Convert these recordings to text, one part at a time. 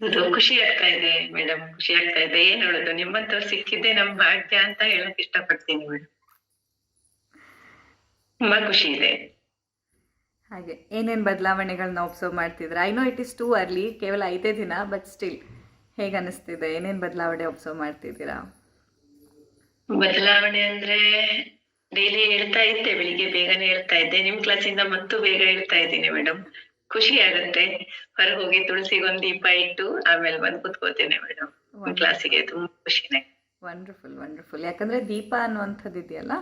ಖುಷಿ ಆಗ್ತಾ ಇದೆ ಮೇಡಮ್ ಖುಷಿ ಆಗ್ತಾ ಇದೆ. ಏನ್ ಹೇಳುದು? ನಿಮ್ಮಂತವ್ರು ಸಿಕ್ಕಿದ್ದೆ ನಮ್ ಭಾಗ್ಯ ಅಂತ ಹೇಳಕ್ ಇಷ್ಟಪಡ್ತೀನಿ ಮೇಡಮ್ ತುಂಬಾ ಖುಷಿ ಇದೆ. ಹಾಗೆ. ಏನೇನು ಬದಲಾವಣೆಗಳನ್ನ ಒಬ್ಸರ್ವ್ ಮಾಡ್ತಿದ್ರೆ? I know it is too early ಕೇವಲ ಐದೇ ದಿನ ಬಟ್ ಸ್ಟಿಲ್ ಹೇಗೆ ಅನಿಸ್ತಿದೆ? ಏನೇನು ಬದಲಾವಣೆ ಒಬ್ಸರ್ವ್ ಮಾಡ್ತಿದ್ದೀರಾ? ಬದಲಾವಣೆ ಅಂದ್ರೆ ಡೈಲಿ ಹೇಳ್ತಾ ಇದ್ದೆ ಬೆಳಿಗ್ಗೆ ಬೇಗನೆ ಹೇಳ್ತಾ ಇದ್ದೆ. ನಿಮ್ ಕ್ಲಾಸಿಂದ ಮತ್ತು ಬೇಗ ಹೇಳ್ತಾ ಇದ್ದೀನಿ ಮೇಡಮ್ ಖುಷಿ ಆಗುತ್ತೆ. ಹೊರ ಹೋಗಿ ತುಳಸಿಗೊಂದ್ ದೀಪ ಇಟ್ಟು ಆಮೇಲೆ ಬಂದು ಕುತ್ಕೋತೇನೆ ಮೇಡಮ್ ಕ್ಲಾಸಿಗೆ ತುಂಬಾ ಖುಷಿನೇ. ವಂಡರ್ಫುಲ್ ವಂಡರ್ಫುಲ್ ಯಾಕಂದ್ರೆ ದೀಪ ಅನ್ನುವಂಥದ್ದು ಇದೆಯಲ್ಲ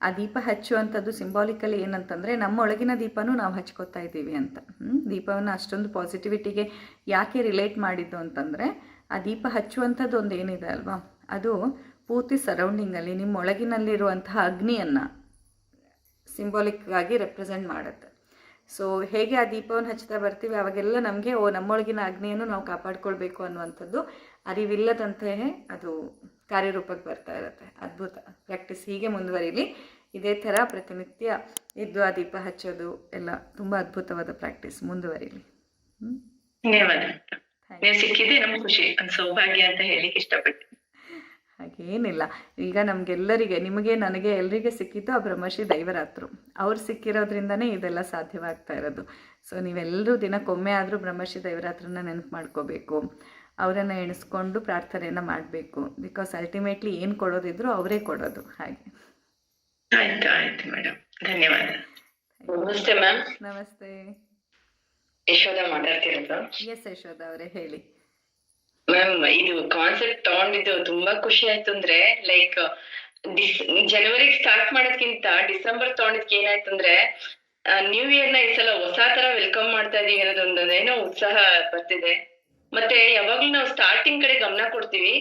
ಆ ದೀಪ ಹಚ್ಚುವಂಥದ್ದು ಸಿಂಬಾಲಿಕಲಿ ಏನಂತಂದ್ರೆ ನಮ್ಮ ಒಳಗಿನ ದೀಪನೂ ನಾವು ಹಚ್ಕೋತಾ ಇದ್ದೀವಿ ಅಂತ. ಹ್ಮ್? ದೀಪವನ್ನು ಅಷ್ಟೊಂದು ಪಾಸಿಟಿವಿಟಿಗೆ ಯಾಕೆ ರಿಲೇಟ್ ಮಾಡಿದ್ದು ಅಂತಂದ್ರೆ ಆ ದೀಪ ಹಚ್ಚುವಂಥದ್ದು ಒಂದು ಏನಿದೆ ಅಲ್ವಾ? ಅದು ಪೂರ್ತಿ ಸರೌಂಡಿಂಗಲ್ಲಿ ನಿಮ್ಮ ಒಳಗಿನಲ್ಲಿರುವಂತಹ ಅಗ್ನಿಯನ್ನು ಸಿಂಬಾಲಿಕ್ ಆಗಿ ರೆಪ್ರೆಸೆಂಟ್ ಮಾಡುತ್ತೆ. ಸೊ ಹೇಗೆ ಆ ದೀಪವನ್ನು ಹಚ್ತಾ ಬರ್ತೀವಿ ಅವಾಗೆಲ್ಲ ನಮಗೆ ಓ ನಮ್ಮೊಳಗಿನ ಅಗ್ನಿಯನ್ನು ನಾವು ಕಾಪಾಡ್ಕೊಳ್ಬೇಕು ಅನ್ನುವಂಥದ್ದು ಅರಿವಿಲ್ಲದಂತೆಯೇ ಅದು ಕಾರ್ಯರೂಪಕ್ಕೆ ಬರ್ತಾ ಇರುತ್ತೆ. ಅದ್ಭುತ. ಪ್ರಾಕ್ಟೀಸ್ ಹೀಗೆ ಮುಂದುವರಿಲಿ. ಇದೇ ಥರ ಪ್ರತಿನಿತ್ಯ ಇದ್ದು ಆ ದೀಪ ಹಚ್ಚೋದು ಎಲ್ಲ ತುಂಬ ಅದ್ಭುತವಾದ ಪ್ರಾಕ್ಟೀಸ್ ಮುಂದುವರಿಲಿ. ಹ್ಮ್? ಧನ್ಯವಾದ ನೀವು ಸಿಕ್ಕಿದ್ದೆ ನಮ್ಗೆ ಖುಷಿ ಸೌಭಾಗ್ಯ ಅಂತ ಹೇಳಿ ಇಷ್ಟಪಡ್ತೀನಿ. ಹಾಗೇನಿಲ್ಲ. ಈಗ ನಮಗೆಲ್ಲರಿಗೆ ನಿಮಗೆ ನನಗೆ ಎಲ್ಲರಿಗೆ ಸಿಕ್ಕಿದ್ದು ಆ ಬ್ರಹ್ಮಶ್ರೀ ದೈವರಾತ್ರು. ಅವ್ರು ಸಿಕ್ಕಿರೋದ್ರಿಂದನೇ ಇದೆಲ್ಲ ಸಾಧ್ಯವಾಗ್ತಾ ಇರೋದು. ಸೊ ನೀವೆಲ್ಲರೂ ದಿನಕ್ಕೊಮ್ಮೆ ಆದರೂ ಬ್ರಹ್ಮಶ್ರೀ ದೈವರಾತ್ರನ ನೆನಪು ಮಾಡ್ಕೋಬೇಕು. ಅವರನ್ನು ಎಣಿಸ್ಕೊಂಡು ಪ್ರಾರ್ಥನೆಯನ್ನು ಮಾಡಬೇಕು. ಬಿಕಾಸ್ ಅಲ್ಟಿಮೇಟ್ಲಿ ಏನು ಕೊಡೋದಿದ್ರು ಅವರೇ ಕೊಡೋದು. ಹಾಗೆ. ಆಯ್ತು ಆಯ್ತು ಮೇಡಮ್. ಧನ್ಯವಾದ. ನಮಸ್ತೆ ಮ್ಯಾಮ್. ನಮಸ್ತೆ. ಯಶೋಧ ಮಾತಾಡ್ತಿರೋದು. ಎಸ್ ಯಶೋಧ ಅವರೇ ಹೇಳಿ. ಮ್ಯಾಮ್ ಇದು ಕಾನ್ಸೆಪ್ಟ್ ತಗೊಂಡಿದ್ದು ತುಂಬಾ ಖುಷಿ ಆಯ್ತು ಅಂದ್ರೆ ಲೈಕ್ ಜನವರಿ ಸ್ಟಾರ್ಟ್ ಮಾಡೋದ್ಕಿಂತ ಡಿಸೆಂಬರ್ ತಗೊಂಡಿದ್ಕೆ ಏನಾಯ್ತು ಅಂದ್ರೆ ನ್ಯೂ ಇಯರ್ನ ಈ ಸಲ ಹೊಸ ತರ ವೆಲ್ಕಮ್ ಮಾಡ್ತಾ ಇದೀವಿ ಅನ್ನೋದೊಂದು ಏನೋ ಉತ್ಸಾಹ ಬರ್ತಿದೆ. ಮತ್ತೆ ಯಾವಾಗ್ಲೂ ನಾವು ಸ್ಟಾರ್ಟಿಂಗ್ ಕಡೆ ಗಮನ ಕೊಡ್ತೀವಿ.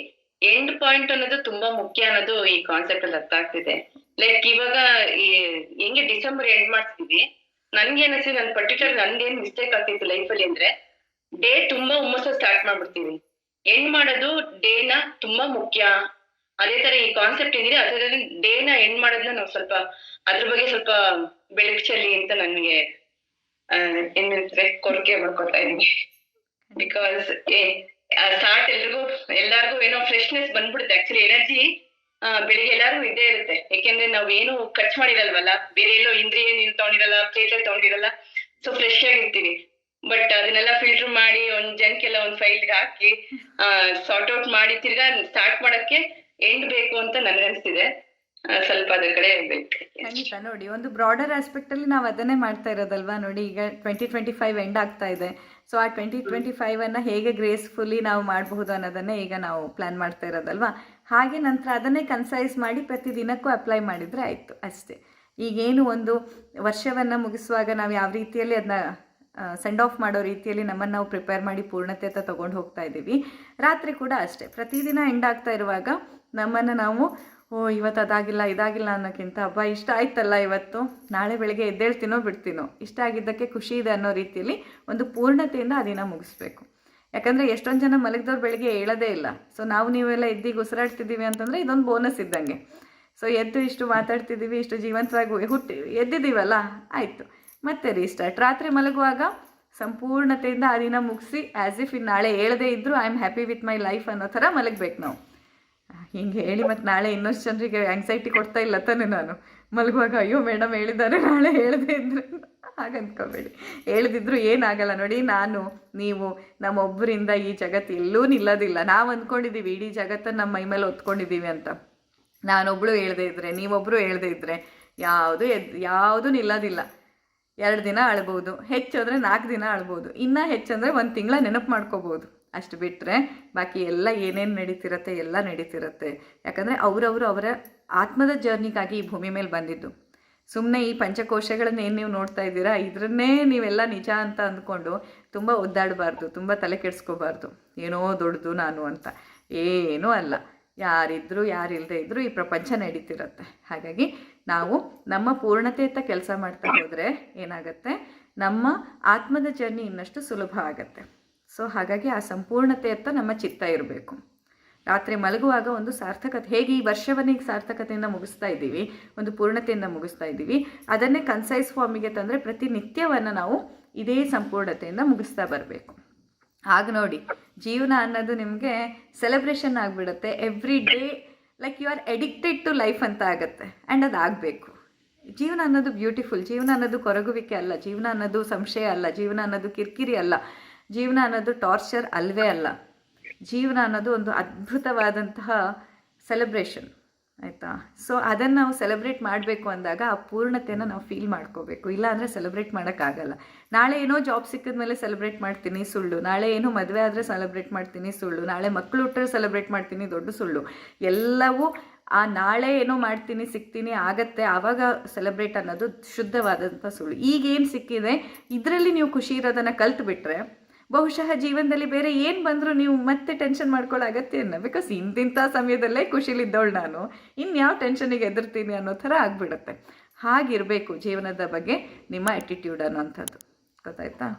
ಎಂಡ್ ಪಾಯಿಂಟ್ ಅನ್ನೋದು ತುಂಬಾ ಮುಖ್ಯ ಅನ್ನೋದು ಈ ಕಾನ್ಸೆಪ್ಟ್ ಅಲ್ಲಿ ಅರ್ಥ ಆಗ್ತಿದೆ. ಲೈಕ್ ಇವಾಗ ಈ, ಹೆಂಗೆ ಡಿಸೆಂಬರ್ ಎಂಡ್ ಮಾಡ್ತಿದೀವಿ. ನನ್ಗೆ ಅನಿಸ್ತು, ನನ್ ಪರ್ಟಿಕ್ಯುಲರ್ ನಂದೇನ್ ಮಿಸ್ಟೇಕ್ ಆಗ್ತಿತ್ತು ಲೈಫ್ ಅಲ್ಲಿ ಅಂದ್ರೆ ಡೇ ತುಂಬಾ ಹುಮ್ಮಸ್ಸ ಸ್ಟಾರ್ಟ್ ಮಾಡ್ಬಿಡ್ತೀವಿ. ಎಂಡ್ ಮಾಡೋದು ಡೇನ ತುಂಬಾ ಮುಖ್ಯ. ಅದೇ ತರ ಈ ಕಾನ್ಸೆಪ್ಟ್ ಏನಿದೆ, ಅದರಲ್ಲಿ ಡೇನ ಎಂಡ್ ಮಾಡೋದನ್ನ ನಾವು ಸ್ವಲ್ಪ ಅದ್ರ ಬಗ್ಗೆ ಸ್ವಲ್ಪ ಬೆಳಕು ಚೆಲ್ಲಿ ಅಂತ ನನ್ಗೆ ಏನಂತಾರೆ ಕೊರಕೆ ಮಾಡ್ಕೊತಾ ಇದೀನಿ ಬಿಕಾಸ್ ಸ್ಟಾರ್ಟ್ ಎಲ್ರಿಗೂ, ಎಲ್ಲಾರ್ಗು ಏನೋ ಫ್ರೆಶ್ನೆಸ್ ಬಂದ್ಬಿಡುತ್ತೆ. ಆಕ್ಚುಲಿ ಎನರ್ಜಿ ಬೆಳಿಗ್ಗೆ ಎಲ್ಲಾರ್ಗು ಇದ್ದೇ ಇರುತ್ತೆ. ಯಾಕೆಂದ್ರೆ ನಾವ್ ಏನು ಖರ್ಚು ಮಾಡಿರಲ್ವಲ್ಲ, ಬೇರೆ ಎಲ್ಲೋ ಇಂದ್ರಿಯ ನೀನ್ ತಗೊಂಡಿರಲ್ಲ ಪ್ಲೇಟ್ ತಗೊಂಡಿರಲ್ಲ ಸೊ ಫ್ರೆಶ್ ಆಗಿರ್ತೀವಿ. ಬಟ್ ಅದನ್ನೆಲ್ಲ ಫಿಲ್ಟರ್ ಮಾಡಿ ಒಂದ್ ಎಲ್ಲ ಒಂದ್ ಫೈಲ್ ಹಾಕಿ ಸಾರ್ಟ್ ಔಟ್ ಮಾಡಿ ತಿರ್ಗಾ ಸ್ಟಾರ್ಟ್ ಮಾಡಕ್ಕೆ ಎಂಡ್ ಬೇಕು ಅಂತ ಅನಿಸ್ತಿದೆ. ಸ್ವಲ್ಪ ಕಡೆ ಖಂಡಿತ ನೋಡಿ, ಒಂದು ಬ್ರಾಡರ್ ಆಸ್ಪೆಕ್ಟ್ ಅಲ್ಲಿ ನಾವು ಅದನ್ನೇ ಮಾಡ್ತಾ ಇರೋದಲ್ವಾ ನೋಡಿ, ಈಗ ಟ್ವೆಂಟಿ ಟ್ವೆಂಟಿ ಫೈವ್ ಎಂಡ್ ಆಗ್ತಾ ಇದೆ. ಸೊ ಆ ಟ್ವೆಂಟಿ ಟ್ವೆಂಟಿ ಫೈವ್ ಅನ್ನ ಹೇಗೆ ಗ್ರೇಸ್ಫುಲ್ಲಿ ನಾವು ಮಾಡಬಹುದು ಅನ್ನೋದನ್ನೇ ಈಗ ನಾವು ಪ್ಲಾನ್ ಮಾಡ್ತಾ ಇರೋದಲ್ವಾ? ಹಾಗೆ ನಂತರ ಅದನ್ನೇ ಕನ್ಸೈಸ್ ಮಾಡಿ ಪ್ರತಿ ದಿನಕ್ಕೂ ಅಪ್ಲೈ ಮಾಡಿದ್ರೆ ಆಯಿತು, ಅಷ್ಟೇ. ಈಗೇನು ಒಂದು ವರ್ಷವನ್ನು ಮುಗಿಸುವಾಗ ನಾವು ಯಾವ ರೀತಿಯಲ್ಲಿ ಅದನ್ನ ಸೆಂಡ್ ಆಫ್ ಮಾಡೋ ರೀತಿಯಲ್ಲಿ ನಮ್ಮನ್ನು ನಾವು ಪ್ರಿಪೇರ್ ಮಾಡಿ ಪೂರ್ಣತೆ ಅಂತ ತೊಗೊಂಡು ಹೋಗ್ತಾ ಇದ್ದೀವಿ. ರಾತ್ರಿ ಕೂಡ ಅಷ್ಟೇ. ಪ್ರತಿದಿನ ಎಂಡ್ ಆಗ್ತಾ ಇರುವಾಗ ನಮ್ಮನ್ನು ನಾವು, ಓ, ಇವತ್ತು ಅದಾಗಿಲ್ಲ, ಇದಾಗಿಲ್ಲ ಅನ್ನೋಕ್ಕಿಂತ ಹಬ್ಬ ಇಷ್ಟ ಆಯ್ತಲ್ಲ ಇವತ್ತು. ನಾಳೆ ಬೆಳಗ್ಗೆ ಎದ್ದೇಳ್ತೀನೋ ಬಿಡ್ತೀನೋ? ಇಷ್ಟ ಆಗಿದ್ದಕ್ಕೆ ಖುಷಿ ಇದೆ ಅನ್ನೋ ರೀತಿಯಲ್ಲಿ ಒಂದು ಪೂರ್ಣತೆಯಿಂದ ಆ ದಿನ ಮುಗಿಸ್ಬೇಕು. ಯಾಕಂದರೆ ಎಷ್ಟೊಂದು ಜನ ಮಲಗಿದವ್ರು ಬೆಳಗ್ಗೆ ಹೇಳೋದೇ ಇಲ್ಲ. ಸೊ ನಾವು ನೀವೆಲ್ಲ ಎದ್ದಿಗೆ ಉಸಿರಾಡ್ತಿದ್ದೀವಿ ಅಂತಂದರೆ ಇದೊಂದು ಬೋನಸ್ ಇದ್ದಂಗೆ. ಸೊ ಎದ್ದು ಇಷ್ಟು ಮಾತಾಡ್ತಿದ್ದೀವಿ, ಇಷ್ಟು ಜೀವಂತವಾಗಿ ಹುಟ್ಟಿ, ಎದ್ದಿದ್ದೀವಲ್ಲ? ಆಯಿತು. ಮತ್ತೆ ರೀಸ್ಟಾರ್ಟ್ ರಾತ್ರಿ ಮಲಗುವಾಗ ಸಂಪೂರ್ಣತೆಯಿಂದ ಆ ದಿನ ಮುಗಿಸಿ ಆ್ಯಸ್ ಇಫ್ ಇನ್ನು ನಾಳೆ ಹೇಳದೇ ಇದ್ದರೂ I am happy with my life ಅನ್ನೋ ಥರ ಮಲಗಬೇಕು ನಾವು. ಹಿಂಗೆ ಹೇಳಿ ಮತ್ತು ನಾಳೆ ಇನ್ನಷ್ಟು ಜನರಿಗೆ ಆ್ಯಂಗ್ಸೈಟಿ ಕೊಡ್ತಾ ಇಲ್ಲ ತಾನೆ ನಾನು. ಮಲಗುವಾಗ, ಅಯ್ಯೋ ಮೇಡಮ್ ಹೇಳಿದ್ದಾರೆ, ನಾಳೆ ಹೇಳದೇ ಇದ್ರೆ. ಹಾಗೆ ಅಂದ್ಕೋಬೇಡಿ. ಹೇಳ್ದಿದ್ರು ಏನಾಗಲ್ಲ ನೋಡಿ, ನಾನು, ನೀವು, ನಮ್ಮೊಬ್ಬರಿಂದ ಈ ಜಗತ್ತು ಎಲ್ಲೂ ನಿಲ್ಲೋದಿಲ್ಲ. ನಾವು ಅಂದ್ಕೊಂಡಿದ್ದೀವಿ ಇಡೀ ಜಗತ್ತನ್ನು ನಮ್ಮ ಮೈ ಮೇಲೆ ಹೊತ್ಕೊಂಡಿದ್ದೀವಿ ಅಂತ. ನಾನೊಬ್ಬಳು ಹೇಳ್ದೆ ಇದ್ದರೆ ನೀವೊಬ್ಬರು ಹೇಳ್ದೆ ಇದ್ದರೆ ಯಾವುದು ಎದ್, ಯಾವುದೂ ನಿಲ್ಲೋದಿಲ್ಲ. ಎರಡು ದಿನ ಅಳ್ಬೋದು ಹೆಚ್ಚಂದರೆ ನಾಲ್ಕು ದಿನ ಅಳ್ಬೋದು, ಇನ್ನೂ ಹೆಚ್ಚಂದರೆ ಒಂದು ತಿಂಗಳ ನೆನಪು ಮಾಡ್ಕೋಬೋದು. ಅಷ್ಟು ಬಿಟ್ಟರೆ ಬಾಕಿ ಎಲ್ಲ ಏನೇನು ನಡೀತಿರತ್ತೆ ಎಲ್ಲ ನಡೀತಿರತ್ತೆ. ಯಾಕಂದರೆ ಅವರವರು ಅವರ ಆತ್ಮದ ಜರ್ನಿಗಾಗಿ ಈ ಭೂಮಿ ಮೇಲೆ ಬಂದಿದ್ದು. ಸುಮ್ಮನೆ ಈ ಪಂಚಕೋಶಗಳನ್ನ ಏನು ನೀವು ನೋಡ್ತಾ ಇದ್ದೀರಾ? ಇದರನ್ನೇ ನೀವೆಲ್ಲ ನಿಜ ಅಂತ ಅಂದ್ಕೊಂಡು ತುಂಬ ಒದ್ದಾಡಬಾರ್ದು, ತುಂಬ ತಲೆ ಕೆಡಿಸ್ಕೋಬಾರ್ದು. ಏನೋ ದೊಡ್ಡದು ನಾನು ಅಂತ. ಏನೂ ಅಲ್ಲ. ಯಾರಿದ್ದರೂ ಯಾರಿಲ್ಲದೆ ಇದ್ದರೂ ಈ ಪ್ರಪಂಚ ನಡೀತಿರತ್ತೆ. ಹಾಗಾಗಿ ನಾವು ನಮ್ಮ ಪೂರ್ಣತೆಯತ್ತ ಕೆಲಸ ಮಾಡ್ತಾ ಹೋದರೆ ಏನಾಗುತ್ತೆ? ನಮ್ಮ ಆತ್ಮದ ಜರ್ನಿ ಇನ್ನಷ್ಟು ಸುಲಭ ಆಗುತ್ತೆ. ಸೊ ಹಾಗಾಗಿ ಆ ಸಂಪೂರ್ಣತೆಯತ್ತ ನಮ್ಮ ಚಿತ್ತ ಇರಬೇಕು. ರಾತ್ರಿ ಮಲಗುವಾಗ ಒಂದು ಸಾರ್ಥಕತೆ, ಹೇಗೆ ಈ ವರ್ಷವನ್ನೇ ಸಾರ್ಥಕತೆಯಿಂದ ಮುಗಿಸ್ತಾ ಇದ್ದೀವಿ, ಒಂದು ಪೂರ್ಣತೆಯಿಂದ ಮುಗಿಸ್ತಾ ಇದ್ದೀವಿ, ಅದನ್ನೇ ಕನ್ಸೈಸ್ ಫಾರ್ಮಿಗೆ ತಂದರೆ ಪ್ರತಿನಿತ್ಯವನ್ನು ನಾವು ಇದೇ ಸಂಪೂರ್ಣತೆಯಿಂದ ಮುಗಿಸ್ತಾ ಬರಬೇಕು. ಆಗ ನೋಡಿ, ಜೀವನ ಅನ್ನೋದು ನಿಮಗೆ ಸೆಲೆಬ್ರೇಷನ್ ಆಗಿಬಿಡುತ್ತೆ. Every day like you are addicted to life ಅಂತ ಆಗುತ್ತೆ. ಆ್ಯಂಡ್ ಅದು ಆಗಬೇಕು ಜೀವನ ಅನ್ನೋದು ಬ್ಯೂಟಿಫುಲ್ ಜೀವನ ಅನ್ನೋದು ಕೊರಗುವಿಕೆ ಅಲ್ಲ, ಜೀವನ ಅನ್ನೋದು ಸಂಶಯ ಅಲ್ಲ, ಜೀವನ ಅನ್ನೋದು ಕಿರಿಕಿರಿ ಅಲ್ಲ, ಜೀವನ ಅನ್ನೋದು ಟಾರ್ಚರ್ ಅಲ್ವೇ ಅಲ್ಲ. ಜೀವನ ಅನ್ನೋದು ಒಂದು ಅದ್ಭುತವಾದಂತಹ ಸೆಲೆಬ್ರೇಷನ್ ಆಯಿತಾ? ಸೊ ಅದನ್ನು ನಾವು ಸೆಲೆಬ್ರೇಟ್ ಮಾಡಬೇಕು ಅಂದಾಗ ಆ ಪೂರ್ಣತೆಯನ್ನು ನಾವು ಫೀಲ್ ಮಾಡ್ಕೋಬೇಕು. ಇಲ್ಲ ಅಂದರೆ ಸೆಲೆಬ್ರೇಟ್ ಮಾಡೋಕ್ಕಾಗಲ್ಲ ನಾಳೆ ಏನೋ ಜಾಬ್ ಸಿಕ್ಕಿದ ಮೇಲೆ ಸೆಲೆಬ್ರೇಟ್ ಮಾಡ್ತೀನಿ, ಸುಳ್ಳು. ನಾಳೆ ಏನೋ ಮದುವೆ ಆದರೆ ಸೆಲೆಬ್ರೇಟ್ ಮಾಡ್ತೀನಿ, ಸುಳ್ಳು. ನಾಳೆ ಮಕ್ಕಳು ಹುಟ್ಟರೆ ಸೆಲೆಬ್ರೇಟ್ ಮಾಡ್ತೀನಿ, ದೊಡ್ಡ ಸುಳ್ಳು. ಎಲ್ಲವೂ ಆ ನಾಳೆ ಏನೋ ಮಾಡ್ತೀನಿ, ಸಿಗ್ತೀನಿ, ಆಗತ್ತೆ, ಆವಾಗ ಸೆಲೆಬ್ರೇಟ್ ಅನ್ನೋದು ಶುದ್ಧವಾದಂಥ ಸುಳ್ಳು. ಈಗೇನು ಸಿಕ್ಕಿದೆ, ಇದರಲ್ಲಿ ನೀವು ಖುಷಿ ಇರೋದನ್ನು ಕಲ್ತ್ಬಿಟ್ರೆ ಬಹುಶಃ ಜೀವನದಲ್ಲಿ ಬೇರೆ ಏನು ಬಂದರೂ ನೀವು ಮತ್ತೆ ಟೆನ್ಷನ್ ಮಾಡ್ಕೊಳ್ಳೋ ಇಲ್ಲ ಬಿಕಾಸ್ ಇಂತಿಂಥ ಸಮಯದಲ್ಲೇ ಖುಷಿಲಿದ್ದವಳು ನಾನು. ಇನ್ಯಾವ ಟೆನ್ಷನಿಗೆ ಎದುರ್ತೀನಿ ಅನ್ನೋ ಥರ ಆಗಿಬಿಡುತ್ತೆ. ಹಾಗಿರಬೇಕು ಜೀವನದ ಬಗ್ಗೆ ನಿಮ್ಮ ಆ್ಯಟಿಟ್ಯೂಡ್ ಅನ್ನೋಂಥದ್ದು. ಗೊತ್ತಾಯ್ತಾ?